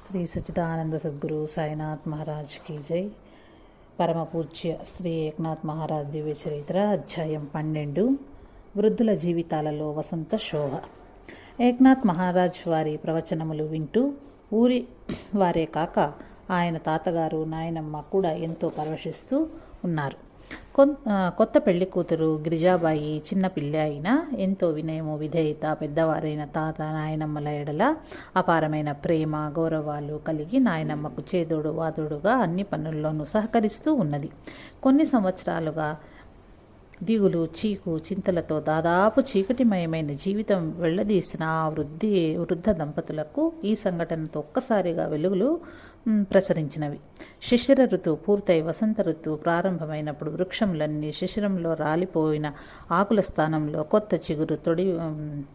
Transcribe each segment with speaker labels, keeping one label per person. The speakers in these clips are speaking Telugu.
Speaker 1: శ్రీ సచిదానంద సద్గురు సాయినాథ్ మహారాజ్ కీ జై. పరమ పూజ్య శ్రీ ఏకనాథ్ మహారాజ్ దివ్య చరిత్ర అధ్యాయం పన్నెండు. వృద్ధుల జీవితాలలో వసంత శోభ. ఏకనాథ్ మహారాజ్ వారి ప్రవచనములు వింటూ ఊరి వారే కాక ఆయన తాతగారు నాయనమ్మ కూడా ఎంతో పరవశిస్తూ ఉన్నారు. కొత్త పెళ్ళి కూతురు గిరిజాబాయి చిన్న పిల్ల అయినా ఎంతో వినయము విధేయత పెద్దవారైన తాత నాయనమ్మల ఎడల అపారమైన ప్రేమ గౌరవాలు కలిగి నాయనమ్మకు చేదోడు వాదోడుగా అన్ని పనుల్లోనూ సహకరిస్తూ ఉన్నది. కొన్ని సంవత్సరాలుగా దిగులు చీకు చింతలతో దాదాపు చీకటిమయమైన జీవితం వెళ్ళదీసిన ఆ వృద్ధి వృద్ధ దంపతులకు ఈ సంఘటనతో ఒక్కసారిగా వెలుగులు ప్రసరించినవి. శిశిర ఋతువు పూర్తయి వసంత ఋతువు ప్రారంభమైనప్పుడు వృక్షములన్నీ శిశిరంలో రాలిపోయిన ఆకుల స్థానంలో కొత్త చిగురు తొడి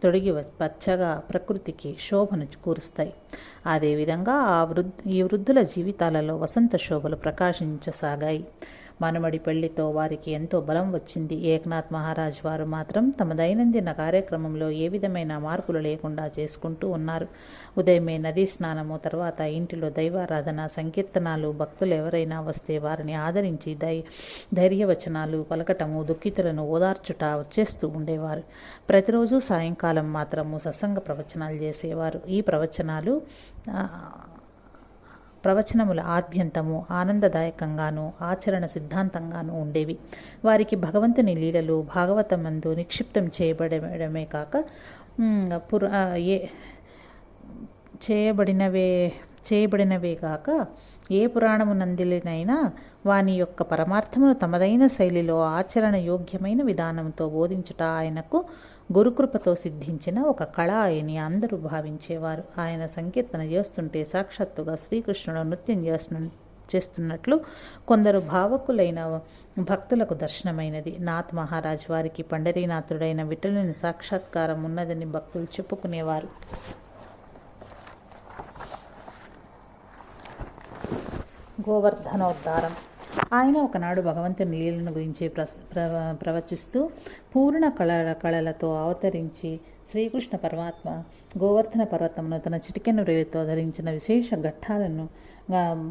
Speaker 1: తొడిగి పచ్చగా ప్రకృతికి శోభను కూరుస్తాయి. అదేవిధంగా ఆ వృద్ధి ఈ వృద్ధుల జీవితాలలో వసంత శోభలు ప్రకాశించసాగాయి. మనమడి పెళ్ళితో వారికి ఎంతో బలం వచ్చింది. ఏకనాథ్ మహారాజ్ వారు మాత్రం తమ దైనందిన కార్యక్రమంలో ఏ విధమైన మార్పులు లేకుండా చేసుకుంటూ ఉన్నారు. ఉదయమే నదీ స్నానము తర్వాత ఇంటిలో దైవారాధన సంకీర్తనాలు భక్తులు ఎవరైనా వస్తే వారిని ఆదరించి దై ధైర్యవచనాలు పలకటము దుఃఖితులను ఓదార్చుట వచ్చేస్తూ ఉండేవారు. ప్రతిరోజు సాయంకాలం మాత్రము సత్సంగ ప్రవచనాలు చేసేవారు. ఈ ప్రవచనాలు ప్రవచనముల ఆద్యంతము ఆనందదాయకంగాను ఆచరణ సిద్ధాంతంగాను ఉండేవి. వారికి భగవంతుని లీలలు భాగవతమందు నిక్షిప్తం చేయబడమే కాక పుర ఏ చేయబడినవే చేయబడినవే కాక ఏ పురాణమునందినైనా వాని యొక్క పరమార్థమును తమదైన శైలిలో ఆచరణ యోగ్యమైన విధానంతో బోధించుట ఆయనకు గురుకృపతో సిద్ధించిన ఒక కళ అని అందరూ భావించేవారు. ఆయన సంకీర్తన చేస్తుంటే సాక్షాత్తుగా శ్రీకృష్ణుడు నృత్యం చేస్తు చేస్తున్నట్లు కొందరు భావకులైన భక్తులకు దర్శనమైనది. నాథ్ మహారాజ్ వారికి పండరీనాథుడైన విఠలుని సాక్షాత్కారం ఉన్నదని భక్తులు చెప్పుకునేవారు. గోవర్ధనోద్ధారం ఆయన ఒకనాడు భగవంతుని లీలను గురించి ప్ర- ప్రవచిస్తూ పూర్ణ కళ కళలతో అవతరించి శ్రీకృష్ణ పరమాత్మ గోవర్ధన పర్వతమును తన చిటికెను రేలుతో ధరించిన విశేష ఘట్టాలను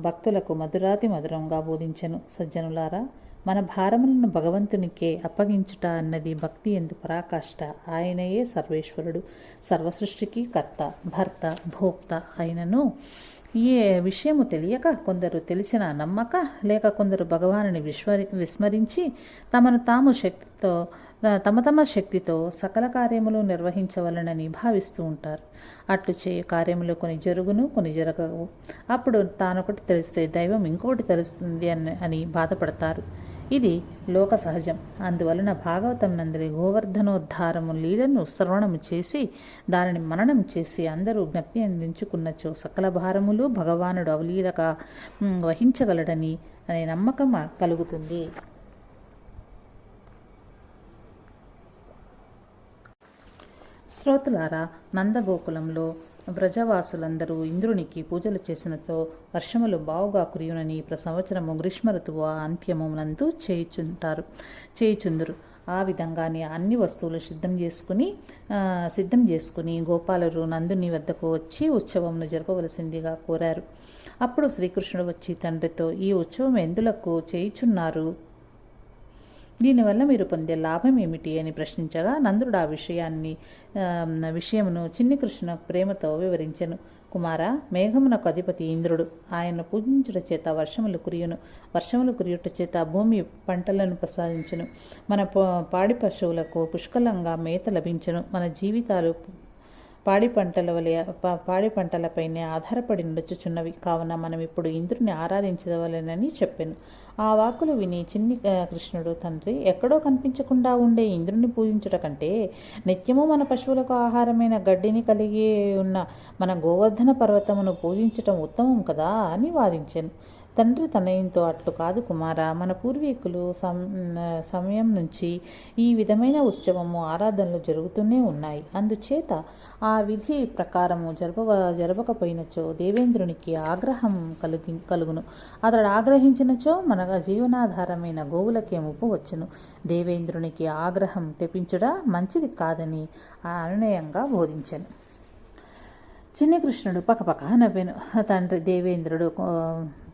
Speaker 1: భక్తులకు మధురాతి మధురంగా బోధించను. సజ్జనులారా మన భారములను భగవంతునికే అప్పగించుట అన్నది భక్తి ఎందు పరాకాష్ట. ఆయనయే సర్వేశ్వరుడు సర్వసృష్టికి కర్త భర్త భోక్త ఆయనను ఈ విషయము తెలియక కొందరు తెలిసిన నమ్మక లేక కొందరు భగవానుని విస్మరి విస్మరించి తమను తాము శక్తితో తమ తమ శక్తితో సకల కార్యములు నిర్వహించవలనని భావిస్తూ ఉంటారు. అట్లు చేయ కార్యములు కొన్ని జరుగును కొన్ని జరగవు. అప్పుడు తానొకటి తెలిస్తే దైవం ఇంకొకటి తెలుస్తుంది అని అని బాధపడతారు. ఇది లోక సహజం అందువలన భాగవతం నందరి గోవర్ధనోద్ధారము లీలను శ్రవణము చేసి దానిని మననం చేసి అందరూ జ్ఞప్తి అందించుకున్నచో సకల భారములు భగవానుడు అవలీలగా వహించగలడని అనే నమ్మకం కలుగుతుంది. శ్రోతులారా నందగోకులంలో వ్రజవాసులందరూ ఇంద్రునికి పూజలు చేసినతో వర్షములు బావుగా కురియునని ప్ర సంవత్సరము గ్రీష్మ ఋతువు అంత్యమునందు చేయుచుంటారు చేయుచుందురు. ఆ విధంగానే అన్ని వస్తువులు సిద్ధం చేసుకుని సిద్ధం చేసుకుని గోపాలరు నందుని వద్దకు వచ్చి ఉత్సవంను జరపవలసిందిగా కోరారు. అప్పుడు శ్రీకృష్ణుడు వచ్చి తండ్రితో ఈ ఉత్సవం ఎందులకు చేయుచున్నారు? దీనివల్ల మీరు పొందే లాభం ఏమిటి అని ప్రశ్నించగా నందుడు ఆ విషయాన్ని విషయమును చిన్ని కృష్ణ ప్రేమతో వివరించెను. కుమార మేఘమునకు అధిపతి ఇంద్రుడు. ఆయన పూజించుట చేత వర్షములు కురియును. వర్షములు కురియుట చేత భూమి పంటలను ప్రసాదించును. మన పాడి పశువులకు పుష్కలంగా మేత లభించును. మన జీవితాలు పాడి పంటల వలె పాడి పంటలపైనే ఆధారపడి నడుచుచున్నవి. కావున మనం ఇప్పుడు ఇంద్రుని ఆరాధించవలెనని చెప్పాను. ఆ వాక్కులు విని చిన్ని కృష్ణుడు తండ్రి ఎక్కడో కనిపించకుండా ఉండే ఇంద్రుని పూజించుట కంటే నిత్యము మన పశువులకు ఆహారమైన గడ్డిని కలిగి ఉన్న మన గోవర్ధన పర్వతమును పూజించటం ఉత్తమం కదా అని వాదించాను. తండ్రి తనయంతో అట్లు కాదు కుమార. మన పూర్వీకులు సం సమయం నుంచి ఈ విధమైన ఉత్సవము ఆరాధనలు జరుగుతూనే ఉన్నాయి. అందుచేత ఆ విధి ప్రకారము జరప జరపకపోయినచో దేవేంద్రునికి ఆగ్రహం కలిగి కలుగును. అతడు ఆగ్రహించినచో మన జీవనాధారమైన గోవులకే ముప్పు వచ్చును. దేవేంద్రునికి ఆగ్రహం తెప్పించుట మంచిది కాదని ఆ అనునయంగా బోధించను. చిన్ని కృష్ణుడు పకపక నవ్వెను. తండ్రి దేవేంద్రుడు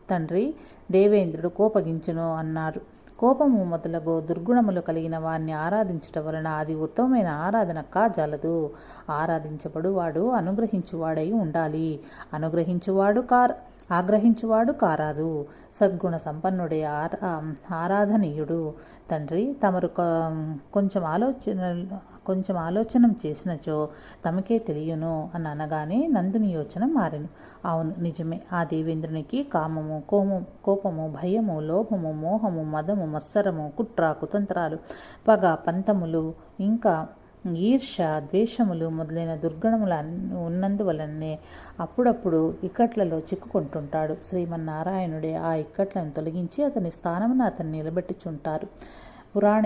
Speaker 1: తండ్రి దేవేంద్రుడు కోపగించును అన్నారు. కోపము మొదలగు దుర్గుణములు కలిగిన వారిని ఆరాధించుట వలన అది ఉత్తమమైన ఆరాధన కాజాలదు. ఆరాధించబడువాడు అనుగ్రహించువాడై ఉండాలి. అనుగ్రహించువాడు కార్ ఆగ్రహించువాడు కారాదు. సద్గుణ సంపన్నుడే ఆరా ఆరాధనీయుడు. తండ్రి తమరు కొంచెం ఆలోచన కొంచెం ఆలోచన చేసినచో తమకే తెలియను అని అనగానే నందుని యోచన మారెను. అవును నిజమే. ఆ దేవేంద్రునికి కామము కోము కోపము భయము లోభము మోహము మదము మత్సరము కుట్ర కుతంత్రాలు పగ పంతములు ఇంకా ఈర్ష ద్వేషములు మొదలైన దుర్గుణములు ఉన్నందువలనే అప్పుడప్పుడు ఇక్కట్లలో చిక్కుకుంటుంటాడు. శ్రీమన్నారాయణుడే ఆ ఇక్కట్లను తొలగించి అతని స్థానమున అతన్ని నిలబెట్టుచుంటారు. పురాణ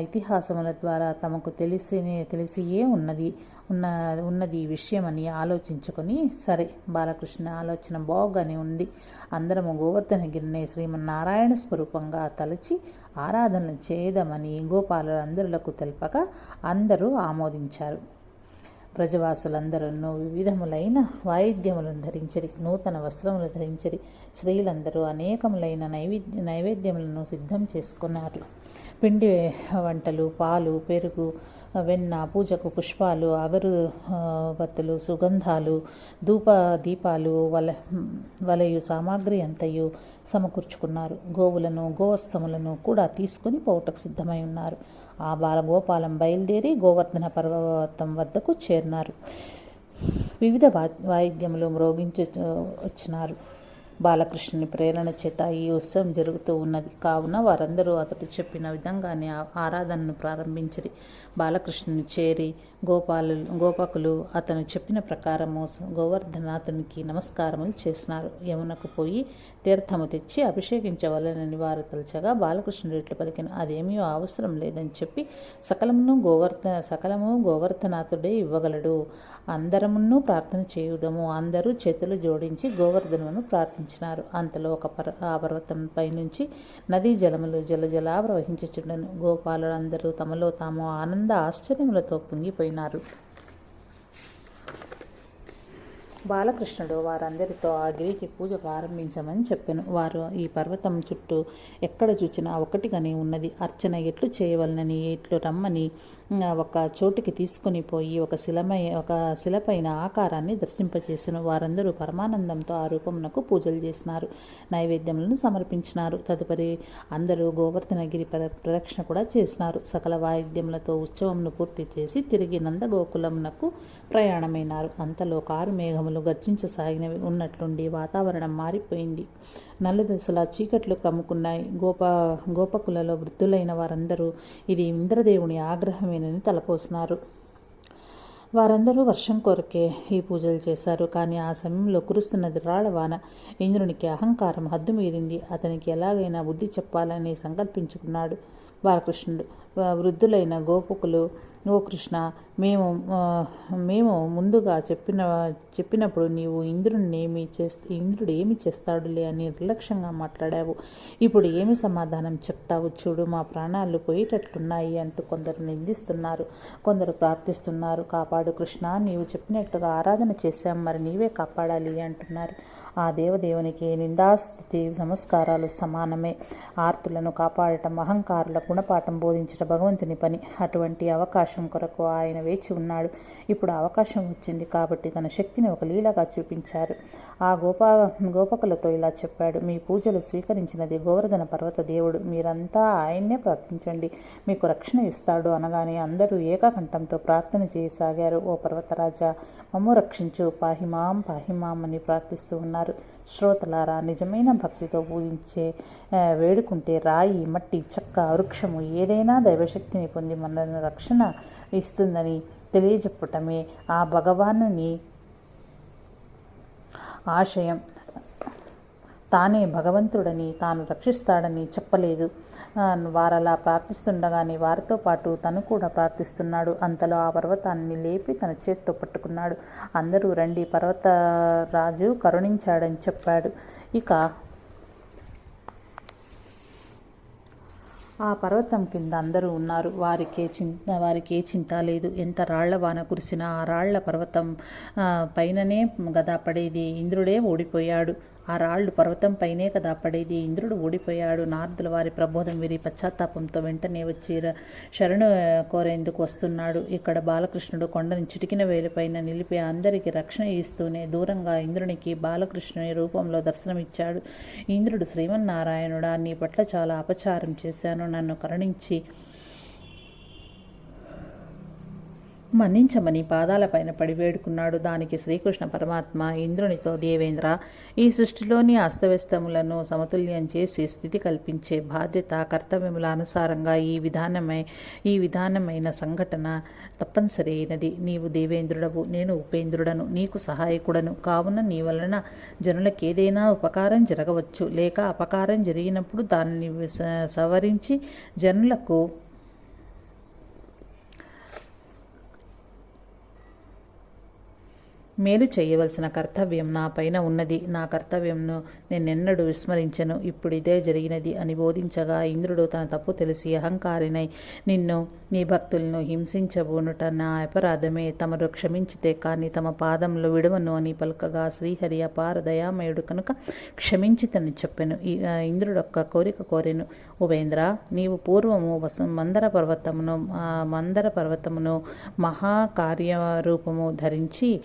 Speaker 1: ఇతిహాసముల ద్వారా తమకు తెలిసి తెలిసియే ఉన్నది. ఉన్న ఉన్నది ఈ విషయమని ఆలోచించుకొని సరే బాలకృష్ణ ఆలోచన బాగానే ఉంది. అందరము గోవర్ధనగిరిని శ్రీమన్నారాయణ స్వరూపంగా తలచి ఆరాధన చేయదమని గోపాలు అందరులకు తెలపగా అందరూ ఆమోదించారు. ప్రజవాసులందరూ వివిధములైన వాయిద్యములను ధరించరి నూతన వస్త్రములు ధరించరి. స్త్రీలందరూ అనేకములైన నైవేద్య నైవేద్యములను సిద్ధం చేసుకున్నారు. పిండి వంటలు పాలు పెరుగు వెన్న పూజకు పుష్పాలు అగరుబత్తులు సుగంధాలు ధూప దీపాలు వల వలయు సామాగ్రి అంతయు సమకూర్చుకున్నారు. గోవులను గోవత్సములను కూడా తీసుకుని పోవుటకు సిద్ధమై ఉన్నారు. ఆ బాలగోపాలం బయలుదేరి గోవర్ధన పర్వతం వద్దకు చేరినారు. వివిధ వాయిద్యములు మ్రోగించు వచ్చినారు. బాలకృష్ణుని ప్రేరణ చేత ఈ ఉత్సవం జరుగుతూ ఉన్నది. కావున వారందరూ అతడు చెప్పిన విధంగానే ఆరాధనను ప్రారంభించిరి. బాలకృష్ణుని చేరి గోపాలు గోపకులు అతను చెప్పిన ప్రకారము గోవర్ధనాథునికి నమస్కారములు చేసినారు. యమునకు పోయి తీర్థము తెచ్చి అభిషేకించవలనని వారు తలచగా బాలకృష్ణుడు ఇట్లు పలికిన అదేమీ అవసరం లేదని చెప్పి సకలమును గోవర్ధ సకలము గోవర్ధనాథుడే ఇవ్వగలడు. అందరమును ప్రార్థన చేయుదము. అందరూ చేతులు జోడించి గోవర్ధనమును ప్రార్థించినారు. అంతలో ఒక పర్వ ఆ పర్వతం పైనుంచి నదీ జలములు జలజలా ప్రవహించుచుండను. గోపాలులు అందరూ తమలో తాము ఆనంద ఆశ్చర్యములతో పొంగిపోయినారు బాలకృష్ణుడు వారందరితో ఆ గిరికి పూజ ప్రారంభించమని చెప్పాను. వారు ఈ పర్వతం చుట్టూ ఎక్కడ చూచినా ఒకటిగానే ఉన్నది. అర్చన ఎట్లు చేయవలనని ఎట్లు రమ్మని ఒక చోటుకి తీసుకుని పోయి ఒక శిలమై ఒక శిలపైన ఆకారాన్ని దర్శింపచేసిన వారందరూ పరమానందంతో ఆ రూపమునకు పూజలు చేసినారు. నైవేద్యములను సమర్పించినారు. తదుపరి అందరూ గోవర్ధనగిరి ప్ర ప్రదక్షిణ కూడా చేసినారు. సకల వాయిద్యములతో ఉత్సవంను పూర్తి చేసి తిరిగి నందగోకులమునకు ప్రయాణమైనారు. అంతలో కారు మేఘములు గర్జించసాగినవి. ఉన్నట్లుండి వాతావరణం మారిపోయింది. నలుదశలా చీకట్లు కమ్ముకున్నాయి గోప గోపకులలో వృద్ధులైన వారందరూ ఇది ఇంద్రదేవుని ఆగ్రహమేనని తలపోసినారు. వారందరూ వర్షం కొరకే ఈ పూజలు చేశారు. కానీ ఆ సమయంలో కురుస్తున్న రాళ్ళ వాన ఇంద్రునికి అహంకారం హద్దు మీరింది. అతనికి ఎలాగైనా బుద్ధి చెప్పాలని సంకల్పించుకున్నాడు బాలకృష్ణుడు. వృద్ధులైన గోపకులు ఓ కృష్ణ మేము మేము ముందుగా చెప్పిన చెప్పినప్పుడు నీవు ఇంద్రుడిని ఏమి చేస్త ఇంద్రుడు ఏమి చేస్తాడులే అని నిర్లక్ష్యంగా మాట్లాడావు. ఇప్పుడు ఏమి సమాధానం చెప్తావు చూడు మా ప్రాణాలు పోయేటట్లున్నాయి అంటూ కొందరు నిందిస్తున్నారు. కొందరు ప్రార్థిస్తున్నారు. కాపాడు కృష్ణ నీవు చెప్పినట్లుగా ఆరాధన చేశాం మరి నీవే కాపాడాలి అంటున్నారు. ఆ దేవదేవునికి నిందాస్థితి నమస్కారాలు సమానమే. ఆర్తులను కాపాడటం అహంకారుల గుణపాఠం బోధించడం భగవంతుని పని. అటువంటి అవకాశం కొరకు ఆయన వేచి ఉన్నాడు. ఇప్పుడు అవకాశం వచ్చింది కాబట్టి తన శక్తిని ఒక లీలగా చూపించారు. ఆ గోపా గోపకులతో ఇలా చెప్పాడు. మీ పూజలు స్వీకరించినది గోవర్ధన పర్వత దేవుడు. మీరంతా ఆయన్నే ప్రార్థించండి. మీకు రక్షణ ఇస్తాడు అనగానే అందరూ ఏకకంఠంతో ప్రార్థన చేయసాగారు. ఓ పర్వతరాజా మమ్ము రక్షించు. పాహిమాం పాహిమాం అని ప్రార్థిస్తూ ఉన్నారు. శ్రోతలారా నిజమైన భక్తితో పూజించే వేడుకుంటే రాయి మట్టి చెక్క వృక్షము ఏదైనా దైవశక్తిని పొంది మనల్ని రక్షణ ఇస్తుందని తెలియజెప్పటమే ఆ భగవానుని ఆశయం. తానే భగవంతుడని తాను రక్షిస్తాడని చెప్పలేదు. వారలా ప్రార్థిస్తుండగానే వారితో పాటు తను కూడా ప్రార్థిస్తున్నాడు. అంతలో ఆ పర్వతాన్ని లేపి తన చేత్తో పట్టుకున్నాడు. అందరూ రండి పర్వత రాజు కరుణించాడని చెప్పాడు. ఇక ఆ పర్వతం కింద అందరూ ఉన్నారు. వారికే చింత వారికే చింత లేదు. ఎంత రాళ్ళ వాన కురిసినా ఆ రాళ్ళ పర్వతం పైననే గదా పడేది. ఇంద్రుడే ఓడిపోయాడు. ఆ రాళ్ళు పర్వతం పైనే కదా పడేది. ఇంద్రుడు ఓడిపోయాడు. నారదుల వారి ప్రబోధం విరి పశ్చాత్తాపంతో వెంటనే వచ్చి ర- శరణు కోరేందుకు వస్తున్నాడు. ఇక్కడ బాలకృష్ణుడు కొండని చిటికిన వేలుపైన నిలిపి అందరికీ రక్షణ ఇస్తూనే దూరంగా ఇంద్రునికి బాలకృష్ణుని రూపంలో దర్శనమిచ్చాడు. ఇంద్రుడు శ్రీమన్నారాయణుడా. నీ పట్ల చాలా అపచారం చేశాను. నన్ను కరుణించి మన్నించమని పాదాలపైన పడి వేడుకున్నాడు. దానికి శ్రీకృష్ణ పరమాత్మ ఇంద్రునితో దేవేంద్ర ఈ సృష్టిలోని అస్తవ్యస్తములను సమతుల్యం చేసి స్థితి కల్పించే బాధ్యత కర్తవ్యముల అనుసారంగా ఈ విధానమై ఈ విధానమైన సంఘటన తప్పనిసరి అయినది. నీవు దేవేంద్రుడవు నేను ఉపేంద్రుడను నీకు సహాయకుడను. కావున నీ వలన జనులకు ఏదైనా ఉపకారం జరగవచ్చు. లేక అపకారం జరిగినప్పుడు దానిని స- సవరించి జనులకు మేలు చేయవలసిన కర్తవ్యం నా పైన ఉన్నది. నా కర్తవ్యంను నేనెన్నడూ విస్మరించను. ఇప్పుడు ఇదే జరిగినది అని బోధించగా ఇంద్రుడు తన తప్పు తెలిసి అహంకారినై నిన్ను నీ భక్తులను హింసించబోనుట నా అపరాధమే. తమరు క్షమించితే కానీ తమ పాదంలో విడవను అని పలుకగా శ్రీహరి అపార దయామయుడు కనుక క్షమించితని చెప్పెను. ఈ ఇంద్రుడు ఒక్క కోరిక కోరెను. ఉపేంద్ర నీవు పూర్వము వస మందర పర్వతమును మందర పర్వతమును మహాకార్యరూపము ధరించి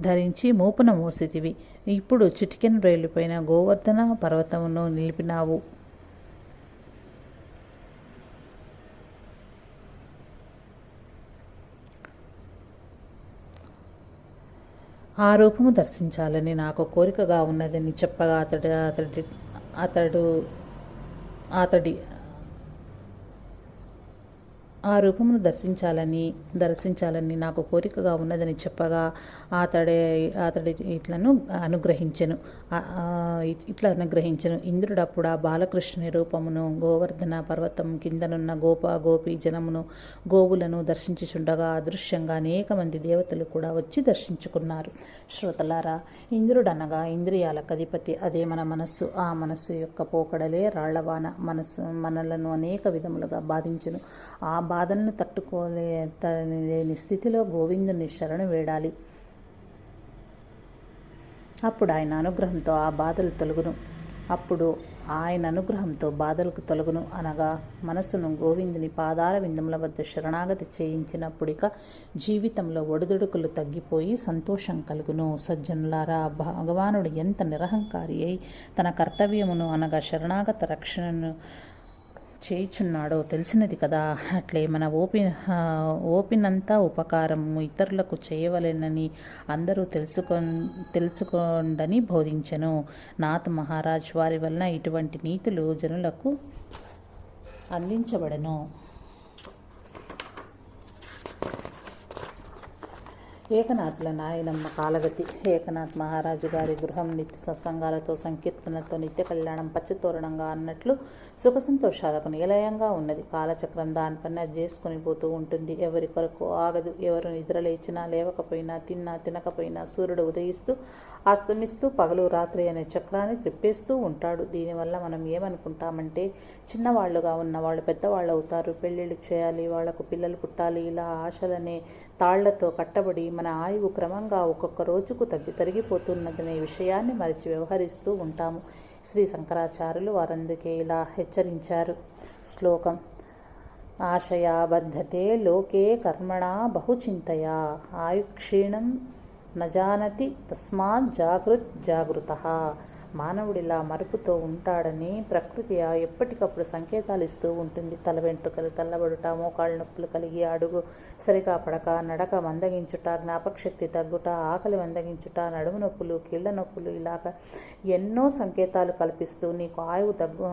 Speaker 1: ధరించి మూపున మోసితివి. ఇప్పుడు చిటికెన రైలుపైన గోవర్ధన పర్వతమును నిలిపినావు. ఆ రూపము దర్శించాలని నాకు కోరికగా ఉన్నదని చెప్పగా అతడు అతడి అతడు అతడి ఆ రూపమును దర్శించాలని దర్శించాలని నాకు కోరికగా ఉన్నదని చెప్పగా అతడే అతడి ఇట్లను అనుగ్రహించెను. ఇట్లా అనుగ్రహించను ఇంద్రుడు అప్పుడు ఆ బాలకృష్ణుని రూపమును గోవర్ధన పర్వతం కిందనున్న గోప గోపి జనమును గోవులను దర్శించుచుండగా అదృశ్యంగా అనేక మంది దేవతలు కూడా వచ్చి దర్శించుకున్నారు. శ్రోతలారా ఇంద్రుడు అనగా ఇంద్రియాలకు అధిపతి అదే మన మనస్సు. ఆ మనస్సు యొక్క పోకడలే రాళ్ళవాన మనస్సు మనలను అనేక విధములుగా బాధించును. ఆ బాధలను తట్టుకోలే లేని స్థితిలో గోవిందుని శరణు వేడాలి. అప్పుడు ఆయన అనుగ్రహంతో ఆ బాధలు తొలగును. అప్పుడు ఆయన అనుగ్రహంతో బాధలకు తొలగును అనగా మనసును గోవిందుని పాదాల విందముల వద్ద శరణాగతి చేయించినప్పుడిక జీవితంలో ఒడిదుడుకులు తగ్గిపోయి సంతోషం కలుగును. సజ్జనులారా భగవానుడు ఎంత నిరహంకారి అయి తన కర్తవ్యమును అనగా శరణాగత రక్షణను చేయుచున్నాడో తెలిసినది కదా. అట్లే మన ఓపి ఓపినంతా ఉపకారము ఇతరులకు చేయవలెనని అందరూ తెలుసుకో తెలుసుకోండని బోధించెను. నాథ్ మహారాజ్ వారి వలన ఇటువంటి నీతులు జనులకు అందించబడను. ఏకనాథుల నాయనమ్మ కాలగతి. ఏకనాథ్ మహారాజు గారి గృహం నిత్య సత్సంగాలతో సంకీర్తనలతో నిత్య కళ్యాణం పచ్చతోరణంగా అన్నట్లు సుఖ సంతోషాలకు నిలయంగా ఉన్నది. కాలచక్రం దానిపైన చేసుకుని పోతూ ఉంటుంది. ఎవరి కొరకు ఆగదు. ఎవరు నిద్ర లేచినా లేవకపోయినా తిన్నా తినకపోయినా సూర్యుడు ఉదయిస్తూ అస్తమిస్తూ పగలు రాత్రి అనే చక్రాన్ని త్రిప్పేస్తూ ఉంటాడు. దీనివల్ల మనం ఏమనుకుంటామంటే చిన్నవాళ్ళుగా ఉన్న వాళ్ళు పెద్దవాళ్ళు అవుతారు పెళ్ళిళ్ళు చేయాలి వాళ్ళకు పిల్లలు పుట్టాలి ఇలా ఆశలనే తాళ్ళతో కట్టబడి మన ఆయువు క్రమంగా ఒక్కొక్క రోజుకు తగ్గి తరిగిపోతున్నదనే విషయాన్ని మరిచి వ్యవహరిస్తూ ఉంటాము. శ్రీ శంకరాచార్యులు వారందుకే ఇలా హెచ్చరించారు. శ్లోకం ఆశయాబద్ధతే లోకే కర్మణా బహుచింతయా. ఆయుక్షీణం నజానతి తస్మాత్ జాగృత్ జాగృత. మానవుడిలా మరుపుతో ఉంటాడని ప్రకృతి ఎప్పటికప్పుడు సంకేతాలు ఇస్తూ ఉంటుంది. తల వెంట్రుకలు తెల్లబడుట మోకాళ్ళ నొప్పులు కలిగి అడుగు సరిగా పడక నడక మందగించుట జ్ఞాపకశక్తి తగ్గుట ఆకలి మందగించుట నడుము నొప్పులు కీళ్ళ నొప్పులు ఇలాగ ఎన్నో సంకేతాలు కల్పిస్తూ నీకు ఆయువు తగ్గు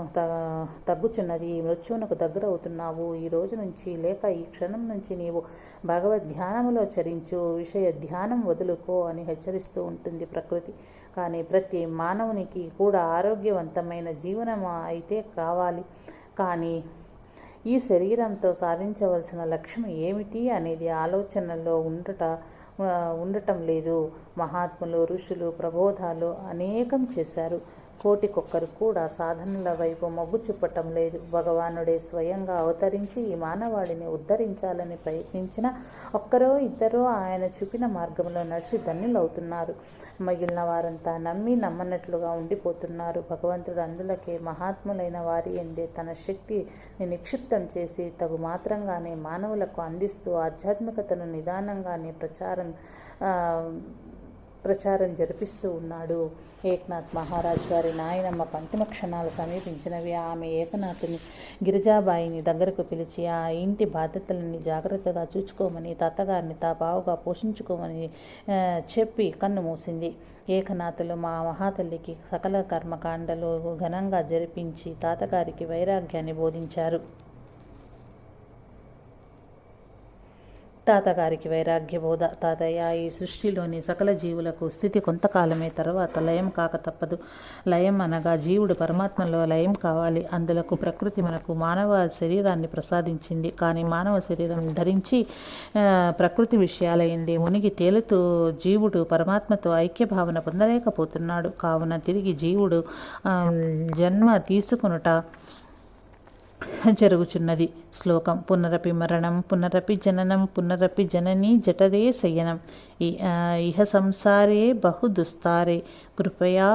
Speaker 1: తగ్గుచున్నది మృత్యువునకు దగ్గర అవుతున్నావు ఈ రోజు నుంచి లేక ఈ క్షణం నుంచి నీవు భగవద్ ధ్యానములో చరించు విషయ ధ్యానం వదులుకో అని హెచ్చరిస్తూ ఉంటుంది ప్రకృతి. కానీ ప్రతి మానవునికి కూడా ఆరోగ్యవంతమైన జీవనం అయితే కావాలి. కానీ ఈ శరీరంతో సాధించవలసిన లక్ష్యం ఏమిటి అనేది ఆలోచనలో ఉండట ఉండటం లేదు. మహాత్ములు ఋషులు ప్రబోధాలు అనేకం చేశారు. కోటికొక్కరు కూడా సాధనల వైపు మొగ్గు చూపటం లేదు. భగవానుడే స్వయంగా అవతరించి ఈ మానవాళిని ఉద్ధరించాలని ప్రయత్నించిన ఒక్కరో ఇద్దరో ఆయన చూపిన మార్గంలో నడిచి ధన్యులవుతున్నారు. మిగిలిన వారంతా నమ్మి నమ్మనట్లుగా ఉండిపోతున్నారు. భగవంతుడు అందులకే మహాత్ములైన వారి ఎందే తన శక్తిని నిక్షిప్తం చేసి తగు మాత్రంగానే మానవులకు అందిస్తూ ఆధ్యాత్మికతను నిదానంగానే ప్రచారం ప్రచారం జరిపిస్తూ ఉన్నాడు. ఏక్నాథ్ మహారాజ్ వారి నాయనమ్మ అంతిమ క్షణాలు సమీపించినవి. ఆమె ఏకనాథుని గిరిజాబాయిని దగ్గరకు పిలిచి ఆ ఇంటి బాధ్యతలని జాగ్రత్తగా చూసుకోమని తాతగారిని తా బావుగా పోషించుకోమని చెప్పి కన్ను మూసింది. ఏకనాథులు మా మహాతల్లికి సకల కర్మకాండలు ఘనంగా జరిపించి తాతగారికి వైరాగ్యాన్ని బోధించారు. తాతగారికి వైరాగ్య బోధ తాతయ్య ఈ సృష్టిలోని సకల జీవులకు స్థితి కొంతకాలమే తర్వాత లయం కాక తప్పదు. లయం అనగా జీవుడు పరమాత్మలో లయం కావాలి. అందులకు ప్రకృతి మనకు మానవ శరీరాన్ని ప్రసాదించింది. కానీ మానవ శరీరం ధరించి ప్రకృతి విషయాలైంది మునిగి తేలుతూ జీవుడు పరమాత్మతో ఐక్య భావన పొందలేకపోతున్నాడు. కావున తిరిగి జీవుడు జన్మ తీసుకొనుట జరుగుచున్నది. శ్లోకం పునరపి మరణం పునరపి జననం పునరపి జనని జఠరే శయనం. ఇహ సంసారే బహు దుస్తారే కృపయా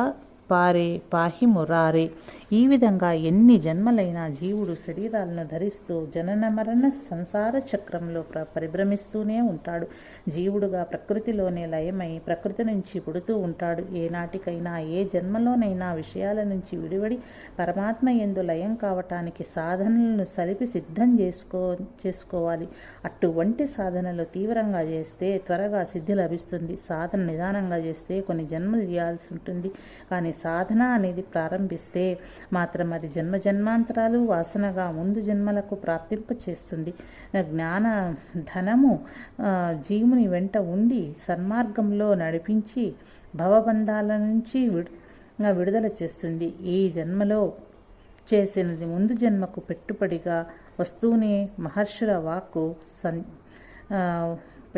Speaker 1: పారే పాహి మురారే. ఈ విధంగా ఎన్ని జన్మలైనా జీవుడు శరీరాలను ధరిస్తూ జనన మరణ సంసార చక్రంలో ప్ర పరిభ్రమిస్తూనే ఉంటాడు. జీవుడుగా ప్రకృతిలోనే లయమై ప్రకృతి నుంచి పుడుతూ ఉంటాడు. ఏనాటికైనా ఏ జన్మలోనైనా విషయాల నుంచి విడివడి పరమాత్మ ఎందు లయం కావటానికి సాధనలను సలిపి సిద్ధం చేసుకో చేసుకోవాలి. అటువంటి సాధనలు తీవ్రంగా చేస్తే త్వరగా సిద్ధి లభిస్తుంది. సాధన నిదానంగా చేస్తే కొన్ని జన్మలు చేయాల్సి ఉంటుంది. కానీ సాధన అనేది ప్రారంభిస్తే మాత్రం అది జన్మ జన్మాంతరాలు వాసనగా ముందు జన్మలకు ప్రాప్తింప చేస్తుంది జ్ఞాన ధనము జీవుని వెంట ఉండి సన్మార్గంలో నడిపించి భవబంధాల నుంచి విడు విడుదల చేస్తుంది. ఈ జన్మలో చేసినది ముందు జన్మకు పెట్టుబడిగా వస్తూనే మహర్షుల వాక్కు సన్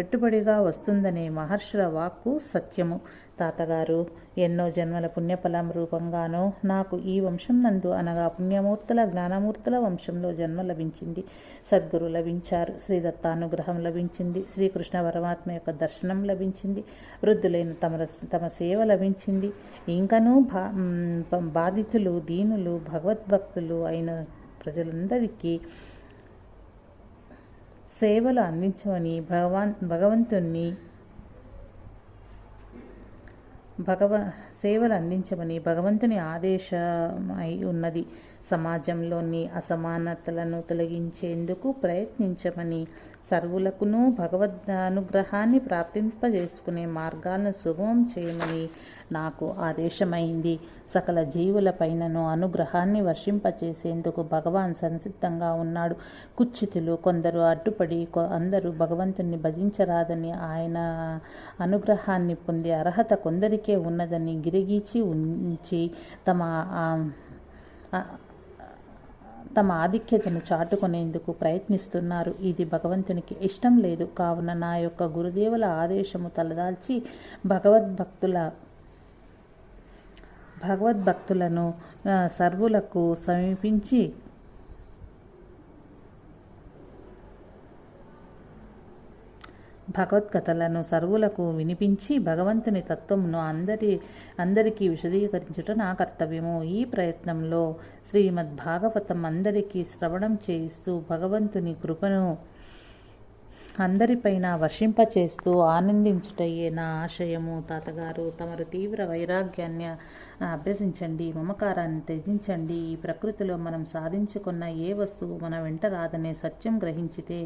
Speaker 1: పెట్టుబడిగా వస్తుందనే మహర్షుల వాక్కు సత్యము. తాతగారు ఎన్నో జన్మల పుణ్యఫలం రూపంగానో నాకు ఈ వంశం నందు అనగా పుణ్యమూర్తుల జ్ఞానమూర్తుల వంశంలో జన్మ లభించింది. సద్గురు లభించారు శ్రీ దత్తానుగ్రహం లభించింది శ్రీకృష్ణ పరమాత్మ యొక్క దర్శనం లభించింది వృద్ధులైన తమ తమ సేవ లభించింది. ఇంకనూ బా బాధితులు దీనులు భగవద్భక్తులు అయిన ప్రజలందరికీ సేవలు అందించమని భగవాన్ భగవంతుణ్ణి భగవ సేవలు అందించమని భగవంతుని ఆదేశమై ఉన్నది. సమాజంలోని అసమానతలను తొలగించేందుకు ప్రయత్నించమని సర్వులకును భగవద్ అనుగ్రహాన్ని ప్రాప్తింపజేసుకునే మార్గాలను సుగమం చేయమని నాకు ఆదేశమైంది. సకల జీవులపైనను అనుగ్రహాన్ని వర్షింపచేసేందుకు భగవాన్ సంసిద్ధంగా ఉన్నాడు. కుచ్చితులు కొందరు అడ్డుపడి అందరూ భగవంతుని భజించరాదని ఆయన అనుగ్రహాన్ని పొందే అర్హత కొందరికే ఉన్నదని గిరిగీచి ఉంచి తమ తమ ఆధిక్యతను చాటుకునేందుకు ప్రయత్నిస్తున్నారు. ఇది భగవంతునికి ఇష్టం లేదు. కావున నా యొక్క గురుదేవుల ఆదేశము తలదాల్చి భగవద్భక్తుల భగవద్భక్తులను సర్వులకు సమీపించి భగవద్గతలను సర్వులకు వినిపించి భగవంతుని తత్వమును అందరి అందరికీ విశదీకరించుట నా కర్తవ్యము. ఈ ప్రయత్నంలో శ్రీమద్ భాగవతం అందరికీ శ్రవణం చేయిస్తూ భగవంతుని కృపను అందరిపైన వర్షింపచేస్తూ ఆనందించుటయే నా ఆశయము. తాతగారు తమరు తీవ్ర వైరాగ్యాన్ని అభ్యసించండి మమకారాన్ని త్యజించండి. ఈ ప్రకృతిలో మనం సాధించుకున్న ఏ వస్తువు మన వెంట రాదనే సత్యం గ్రహించితే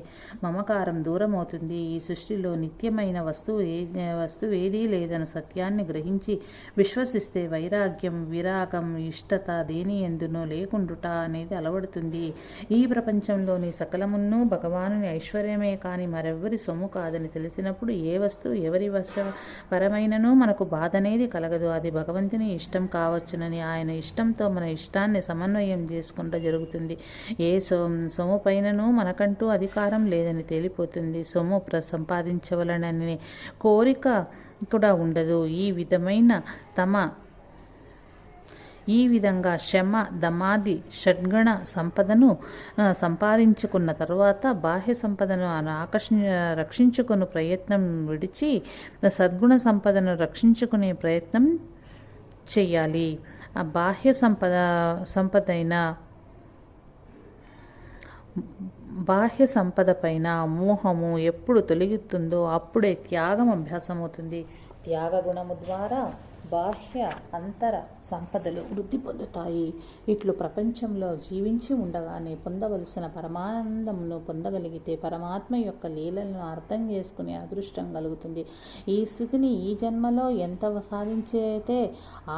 Speaker 1: మమకారం దూరమవుతుంది. ఈ సృష్టిలో నిత్యమైన వస్తువు ఏ వస్తువు ఏదీ లేదని సత్యాన్ని గ్రహించి విశ్వసిస్తే వైరాగ్యం విరాగం ఇష్టత దేని ఎందునో లేకుండుట అనేది అలవడుతుంది. ఈ ప్రపంచంలోని సకలమున్నూ భగవానుని ఐశ్వర్యమే కానీ మరి వారెవ్వరి సొమ్ము కాదని తెలిసినప్పుడు ఏ వస్తువు ఎవరి వశ పరమైనను మనకు బాధ అనేది కలగదు. అది భగవంతుని ఇష్టం కావచ్చునని ఆయన ఇష్టంతో మన ఇష్టాన్ని సమన్వయం చేసుకుంటూ జరుగుతుంది. ఏ సో సొమ్ము పైనను మనకంటూ అధికారం లేదని తేలిపోతుంది. సొమ్ము ప్ర సంపాదించవలనని కోరిక కూడా ఉండదు. ఈ విధమైన తమ ఈ విధంగా శమ దమాది షడ్గణ సంపదను సంపాదించుకున్న తరువాత బాహ్య సంపదను ఆకర్ష రక్షించుకునే ప్రయత్నం విడిచి సద్గుణ సంపదను రక్షించుకునే ప్రయత్నం చేయాలి ఆ బాహ్య సంపద సంపదైన బాహ్య సంపద పైన మోహము ఎప్పుడు తొలగుతుందో అప్పుడే త్యాగం అభ్యాసం అవుతుంది త్యాగ గుణము ద్వారా బాహ్య అంతర సంపదలు వృద్ధి పొందుతాయి. ఇట్లు ప్రపంచంలో జీవించి ఉండగానే పొందవలసిన పరమానందమును పొందగలిగితే పరమాత్మ యొక్క లీలలను అర్థం చేసుకునే అదృష్టం కలుగుతుంది. ఈ స్థితిని ఈ జన్మలో ఎంత సాధించైతే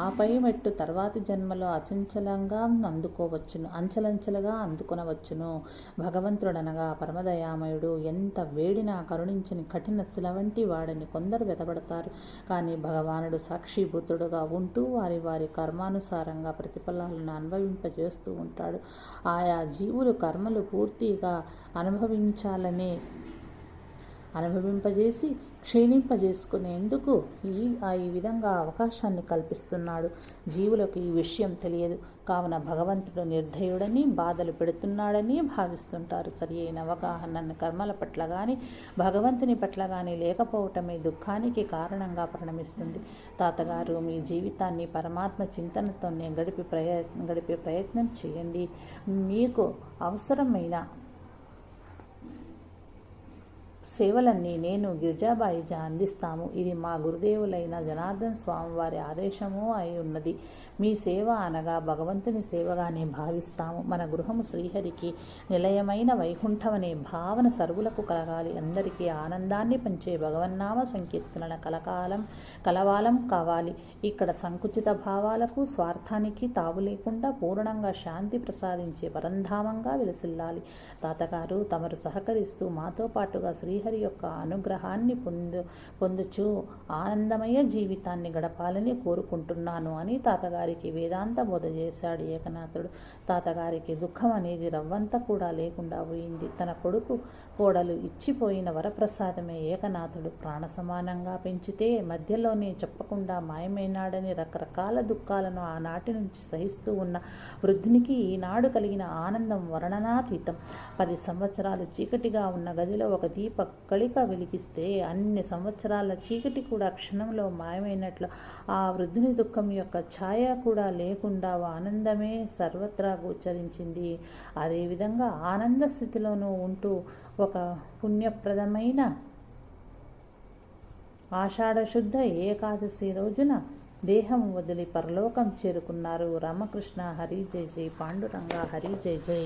Speaker 1: ఆపై మెట్టు తర్వాతి జన్మలో అచంచలంగా అందుకోవచ్చును అంచలంచలుగా అందుకొనవచ్చును. భగవంతుడనగా పరమదయామయుడు ఎంత వేడినా కరుణించని కఠిన శిల వంటి వాడని కొందరు వెతబడతారు కానీ భగవానుడు సాక్షిభూతుడుగా ఉంటూ వారి వారి కర్మానుసారంగా ప్రతిఫలాలను అనుభవింపజేస్తూ ఉంటాడు. ఆయా జీవులు కర్మలు పూర్తిగా అనుభవించాలనే అనుభవింపజేసి క్షీణింపజేసుకునేందుకు ఈ ఈ విధంగా అవకాశాన్ని కల్పిస్తున్నాడు. జీవులకు ఈ విషయం తెలియదు. కావున భగవంతుడు నిర్దయుడని బాధలు పెడుతున్నాడని భావిస్తుంటారు. సరి అయిన అవగాహన కర్మల పట్ల కానీ భగవంతుని పట్ల కానీ లేకపోవటమే దుఃఖానికి కారణంగా పరిణమిస్తుంది. తాతగారు మీ జీవితాన్ని పరమాత్మ చింతనతోనే గడిపి ప్రయ గడిపే ప్రయత్నం చేయండి. మీకు అవసరమైన సేవలన్నీ నేను గిరిజాబాయిజా అందిస్తాము. ఇది మా గురుదేవులైన జనార్దన్ స్వామి వారి ఆదేశము అయి ఉన్నది. మీ సేవ అనగా భగవంతుని సేవగానే భావిస్తాము. మన గృహము శ్రీహరికి నిలయమైన వైకుంఠమనే భావన సర్వులకు కలగాలి. అందరికీ ఆనందాన్ని పంచే భగవన్నామ సంకీర్తనల కలకాలం కలవాలం కావాలి. ఇక్కడ సంకుచిత భావాలకు స్వార్థానికి తావు లేకుండా పూర్ణంగా శాంతి ప్రసాదించే పరంధామంగా విలసిల్లాలి. తాతగారు తమరు సహకరిస్తూ మాతో పాటుగా శ్రీ శ్రీహరి యొక్క అనుగ్రహాన్ని పొందు పొందుచు ఆనందమయ జీవితాన్ని గడపాలని కోరుకుంటున్నాను అని తాతగారికి వేదాంత బోధ చేశాడు ఏకనాథుడు. తాతగారికి దుఃఖం అనేది రవ్వంతా కూడా లేకుండా పోయింది. తన కొడుకు కోడలు ఇచ్చిపోయిన వరప్రసాదమే ఏకనాథుడు ప్రాణసమానంగా పెంచితే మధ్యలోనే చెప్పకుండా మాయమైనాడని రకరకాల దుఃఖాలను ఆనాటి నుంచి సహిస్తూ ఉన్న వృద్ధునికి ఈనాడు కలిగిన ఆనందం వర్ణనాతీతం. పది సంవత్సరాలు చీకటిగా ఉన్న గదిలో ఒక దీప కళిక వెలిగిస్తే అన్ని సంవత్సరాల చీకటి కూడా క్షణంలో మాయమైనట్లు. ఆ వృద్ధుని దుఃఖం యొక్క ఛాయ కూడా లేకుండా ఆనందమే సర్వత్రా గోచరించింది. అదేవిధంగా ఆనంద స్థితిలోనూ ఉంటూ ఒక పుణ్యప్రదమైన ఆషాఢశుద్ధ ఏకాదశి రోజున దేహం వదిలి పరలోకం చేరుకున్నారు. రామకృష్ణ హరి జై జై పాండురంగ హరి జై జై.